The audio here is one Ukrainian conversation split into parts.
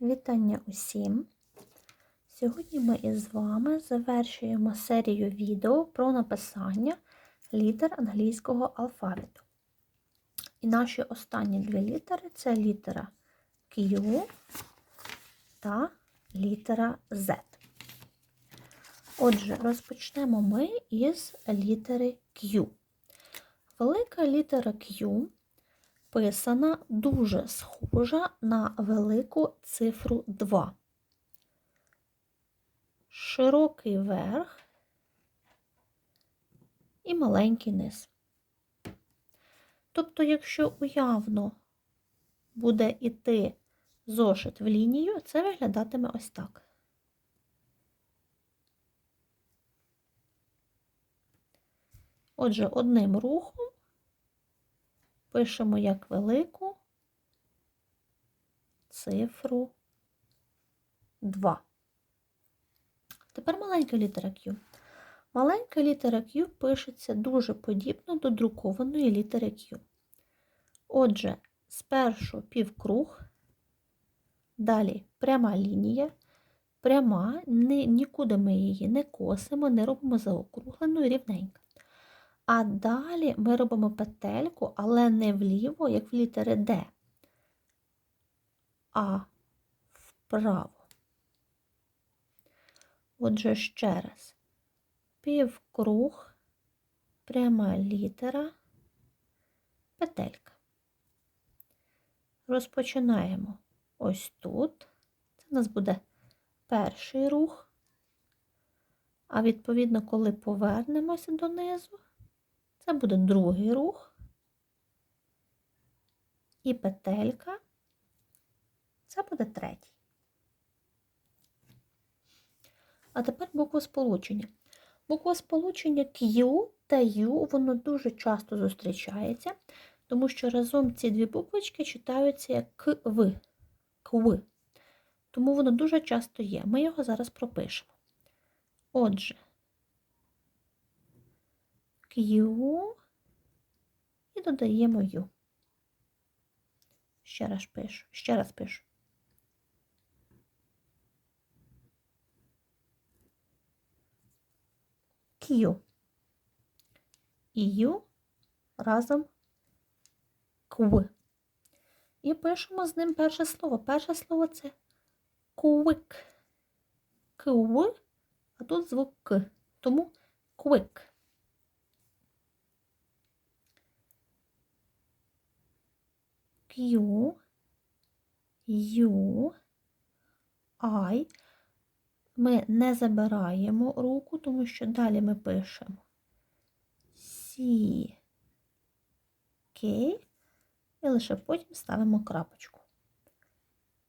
Вітання усім! Сьогодні ми із вами завершуємо серію відео про написання літер англійського алфавіту. І наші останні дві літери це літера Q та літера Z. Отже, розпочнемо ми із літери Q. Велика літера Q писана дуже схожа на велику цифру 2. Широкий верх і маленький низ. Тобто, якщо уявно буде йти зошит в лінію, це виглядатиме ось так. Отже, одним рухом пишемо як велику цифру 2. Тепер маленька літера Q. Маленька літера Q пишеться дуже подібно до друкованої літери Q. Отже, спершу півкруг, далі пряма лінія, пряма, нікуди ми її не косимо, не робимо заокругленою рівненько. А далі ми робимо петельку, але не вліво, як в літери Д, а вправо. Отже, ще раз. Півкруг, пряма літера, петелька. Розпочинаємо ось тут. Це у нас буде перший рух. А відповідно, коли повернемося донизу, це буде другий рух і петелька, це буде третій. А тепер буква сполучення. Буква сполучення Q та U, воно дуже часто зустрічається, тому що разом ці дві буквочки читаються як КВ. КВ. Тому воно дуже часто є. Ми його зараз пропишемо. Отже, Q і додаємо U. Ще раз пишу, ще раз пишу. Q. І U разом Q. І пишемо з ним перше слово. Перше слово це quick. Кв, а тут звук К. Тому quick. Q, U, I. Ми не забираємо руку, тому що далі ми пишемо C, K, і лише потім ставимо крапочку.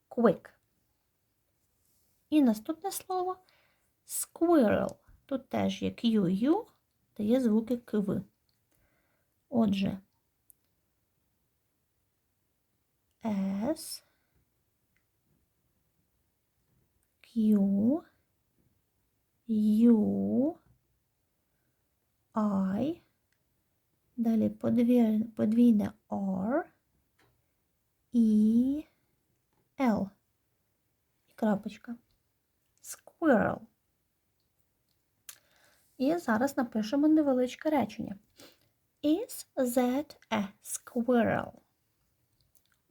Quick. І наступне слово squirrel. Тут теж є QU, та є звуки КВ. Отже, S, Q, U, I, далі подвійне, R, E, L. І крапочка. Squirrel. І зараз напишемо невеличке речення. Is that a squirrel?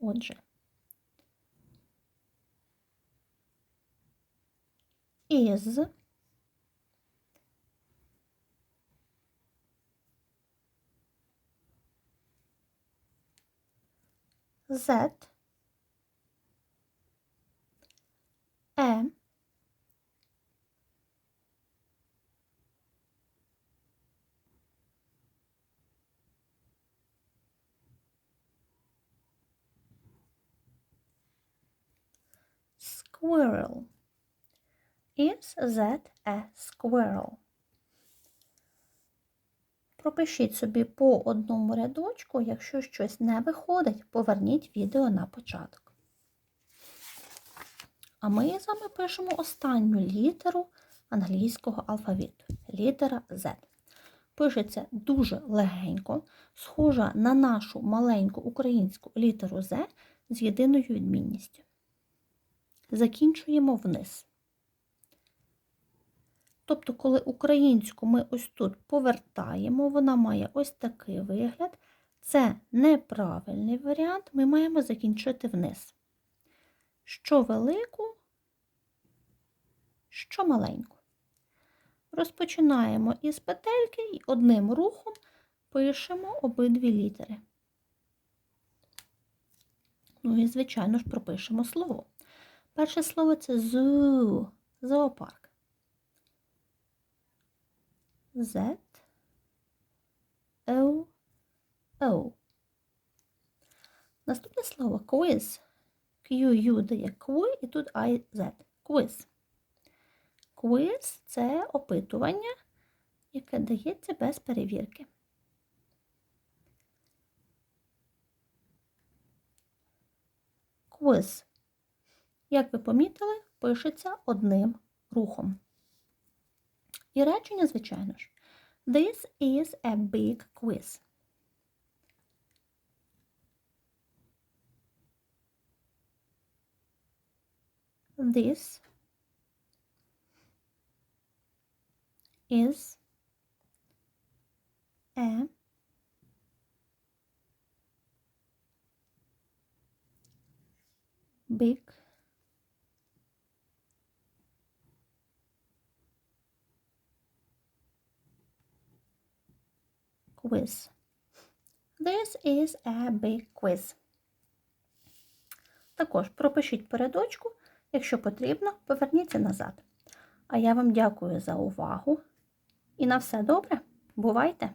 Отже, is that a squirrel. Is that a squirrel? Пропишіть собі по одному рядочку, якщо щось не виходить, поверніть відео на початок. А ми з вами пишемо останню літеру англійського алфавіту. Літера Z. Пишеться дуже легенько, схожа на нашу маленьку українську літеру Z з єдиною відмінністю. Закінчуємо вниз. Тобто, коли українську ми ось тут повертаємо, вона має ось такий вигляд. Це неправильний варіант, ми маємо закінчити вниз. Що велику, що маленьку. Розпочинаємо із петельки і одним рухом пишемо обидві літери. Ну і, звичайно ж, пропишемо слово. Перше слово це зу, зоопарк. Z, O, O. Наступне слово quiz. Q-U дає Q і тут I, Z. Quiz. Quiz – це опитування, яке дається без перевірки. Quiz. Як ви помітили, пишеться одним рухом. І речення, звичайно ж. This is a big quiz. This is a big quiz. This is a big quiz. Також пропишіть передочку, якщо потрібно, поверніться назад. А я вам дякую за увагу і на все добре. Бувайте!